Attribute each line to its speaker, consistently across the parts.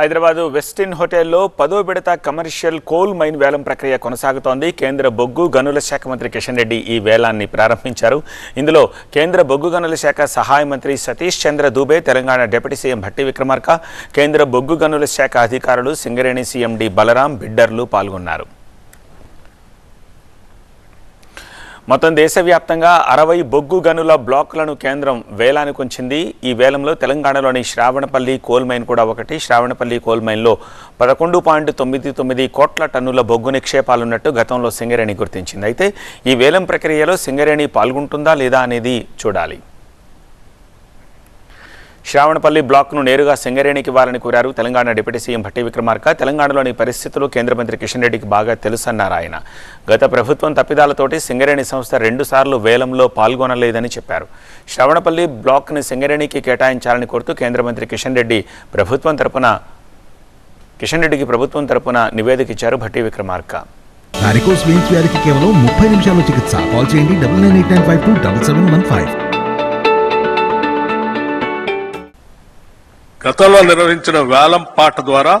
Speaker 1: Hyderabad Westin హోటల్లో పదో విడత కమర్షియల్ కోల్ మైన్ వేలం ప్రక్రియ కొనసాగుతోంది. కేంద్ర బొగ్గు గనుల శాఖ మంత్రి కిషన్ రెడ్డి ఈ వేలాన్ని ప్రారంభించారు. ఇందులో కేంద్ర బొగ్గు గనుల శాఖ సహాయ మంత్రి సతీష్ చంద్ర దూబే తెలంగాణ డిప్యూటీ సీఎం భట్టి విక్రమార్క కేంద్ర బొగ్గు గనుల శాఖ అధికారులు సింగరేణి సీఎం డి బలరాం బిడ్డర్లు పాల్గొన్నారు. మొత్తం దేశవ్యాప్తంగా అరవై బొగ్గు గనుల బ్లాకులను కేంద్రం వేలానికి ఉంచింది ఈ వేలంలో తెలంగాణలోని శ్రావణపల్లి కోల్ మైన్ కూడా ఒకటి శ్రావణపల్లి కోల్ మైన్లో పదకొండు పాయింట్ తొమ్మిది తొమ్మిది కోట్ల టన్నుల బొగ్గు నిక్షేపాలున్నట్టు గతంలో సింగరేణి గుర్తించింది. అయితే ఈ వేలం ప్రక్రియలో సింగరేణి పాల్గొంటుందా లేదా అనేది చూడాలి. శ్రావణపల్లి బ్లాక్ను నేరుగా సింగరేణికి ఇవ్వాలని కోరారు తెలంగాణ డిప్యూటీ సీఎం భట్టి విక్రమార్క. తెలంగాణలోని పరిస్థితులు కేంద్ర మంత్రి కిషన్ రెడ్డికి బాగా తెలుసన్నారు ఆయన. గత ప్రభుత్వం తప్పిదాలతోటి సింగరేణి సంస్థ రెండుసార్లు వేలంలో పాల్గొనలేదని చెప్పారు. శ్రావణపల్లి బ్లాక్ని సింగరేణికి కేటాయించాలని కోరుతూ కేంద్ర మంత్రి కిషన్ రెడ్డి ప్రభుత్వం తరపున కిషన్ రెడ్డికి ప్రభుత్వం తరపున నివేదిక ఇచ్చారు భట్టి విక్రమార్క.
Speaker 2: వారికోస్ కేవలం ముప్పై నిమిషాల్లో చికిత్స. కాల్ చేయండి double nine eight nine five two double seven one five.
Speaker 3: గతంలో నిర్వహించిన వేలం పాట ద్వారా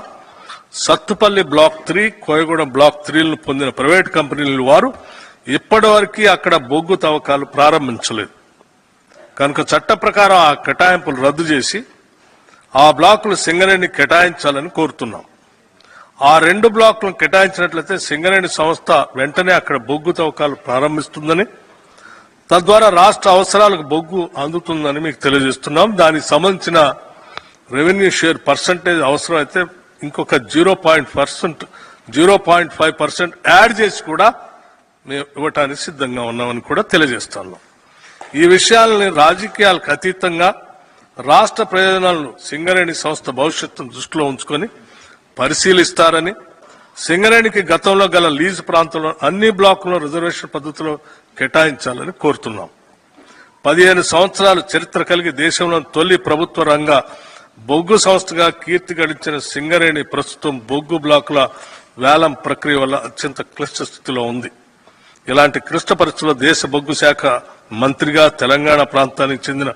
Speaker 3: Sathupalli block three Koyagudem block త్రీలను పొందిన ప్రైవేట్ కంపెనీల వారు ఇప్పటివరకు అక్కడ బొగ్గు తవ్వకాలు ప్రారంభించలేదు. కనుక చట్ట ప్రకారం ఆ కేటాయింపులు రద్దు చేసి ఆ బ్లాకులు సింగరేణి కేటాయించాలని కోరుతున్నాం. ఆ రెండు బ్లాకులను కేటాయించినట్లయితే సింగరేణి సంస్థ వెంటనే అక్కడ బొగ్గు తవ్వకాలు ప్రారంభిస్తుందని తద్వారా రాష్ట్ర అవసరాలకు బొగ్గు అందుతుందని మీకు తెలియజేస్తున్నాం. దానికి సంబంధించిన రెవెన్యూ షేర్ పర్సంటేజ్ అవసరం అయితే ఇంకొక zero point percent zero point five percent add చేసి కూడా మేము ఇవ్వటానికి సిద్ధంగా ఉన్నామని కూడా తెలియజేస్తున్నాం ఈ విషయాలని రాజకీయాలకు అతీతంగా రాష్ట్ర ప్రయోజనాలను సింగరేణి సంస్థ భవిష్యత్తును దృష్టిలో ఉంచుకొని పరిశీలిస్తారని సింగరేణికి గతంలో గల లీజు ప్రాంతంలో అన్ని బ్లాకుల్లో రిజర్వేషన్ పద్ధతిలో కేటాయించాలని కోరుతున్నాం. పదిహేను సంవత్సరాలు చరిత్ర కలిగి దేశంలో తొలి ప్రభుత్వ రంగ బొగ్గు సంస్థగా కీర్తి గడించిన సింగరేణి ప్రస్తుతం బొగ్గు బ్లాకుల వేలం ప్రక్రియ వల్ల అత్యంత క్లిష్ట స్థితిలో ఉంది. ఇలాంటి క్లిష్ట పరిస్థితుల్లో దేశ బొగ్గు శాఖ మంత్రిగా తెలంగాణ ప్రాంతానికి చెందిన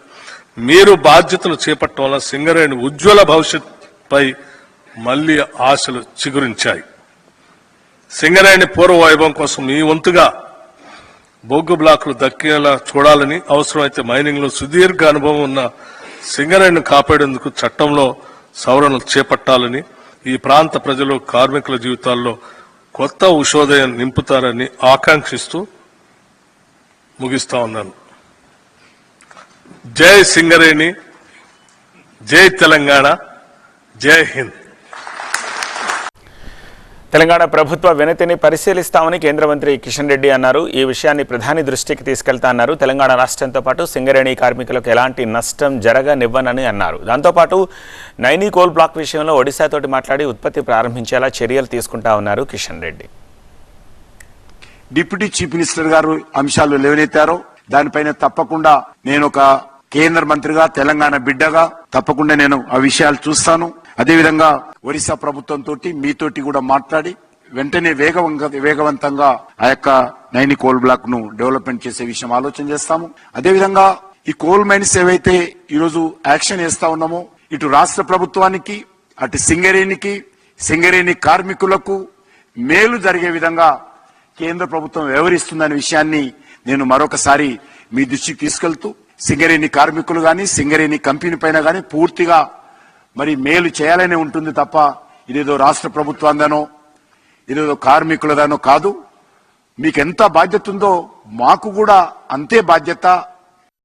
Speaker 3: మీరు బాధ్యతలు చేపట్టడం వల్ల సింగరేణి ఉజ్వల భవిష్యత్పై మళ్ళీ ఆశలు చిగురించాయి. సింగరేణి పూర్వ వైభవం కోసం మీ వంతుగా బొగ్గు బ్లాకులు దక్కేలా చూడాలని అవసరమైతే మైనింగ్లో సుదీర్ఘ అనుభవం ఉన్న సింగరేణిని కాపాడేందుకు చట్టంలో సవరణలు చేపట్టాలని ఈ ప్రాంత ప్రజలు కార్మికుల జీవితాల్లో కొత్త ఉషోదయం నింపుతారని ఆకాంక్షిస్తూ ముగిస్తా ఉన్నాను. జై సింగరేణి జై తెలంగాణ జై హింద్.
Speaker 1: తెలంగాణ ప్రభుత్వ వినతిని పరిశీలిస్తామని కేంద్ర మంత్రి కిషన్ రెడ్డి అన్నారు. ఈ విషయాన్ని ప్రధాని దృష్టికి తీసుకెళ్తా అన్నారు. తెలంగాణ రాష్ట్రంతో పాటు సింగరేణి కార్మికులకు ఎలాంటి నష్టం జరగనివ్వనని అన్నారు. దాంతోపాటు నైనీ కోల్ బ్లాక్ విషయంలో ఒడిశాతోటి మాట్లాడి ఉత్పత్తి ప్రారంభించేలా చర్యలు తీసుకుంటా ఉన్నారు Kishan Reddy.
Speaker 4: Deputy chief minister garu అంశాలు లేవనెత్తారో దానిపైన తప్పకుండా నేను ఒక కేంద్ర మంత్రిగా తెలంగాణ బిడ్డగా తప్పకుండా నేను ఆ విషయాలు చూస్తాను. అదేవిధంగా ఒరిస్సా ప్రభుత్వంతో మీతోటి కూడా మాట్లాడి వెంటనే వేగవంగా వేగవంతంగా ఆ యొక్క నైని కోల్ బ్లాక్ను డెవలప్మెంట్ చేసే విషయం ఆలోచన చేస్తాము. అదేవిధంగా ఈ కోల్ మైన్స్ ఏవైతే ఈరోజు యాక్షన్ వేస్తా ఉన్నామో ఇటు రాష్ట్ర ప్రభుత్వానికి అటు సింగరేణికి సింగరేణి కార్మికులకు మేలు జరిగే విధంగా కేంద్ర ప్రభుత్వం వ్యవహరిస్తుందనే విషయాన్ని నేను మరొకసారి మీ దృష్టికి తీసుకెళ్తూ సింగరేణి కార్మికులు గాని సింగరేణి కంపెనీ పైన గాని పూర్తిగా మరి మేలు చేయాలనే ఉంటుంది తప్ప ఇదేదో రాష్ట్ర ప్రభుత్వాందనో ఇదేదో కార్మికులదనో కాదు. మీకు ఎంత బాధ్యత ఉందో మాకు కూడా అంతే బాధ్యత.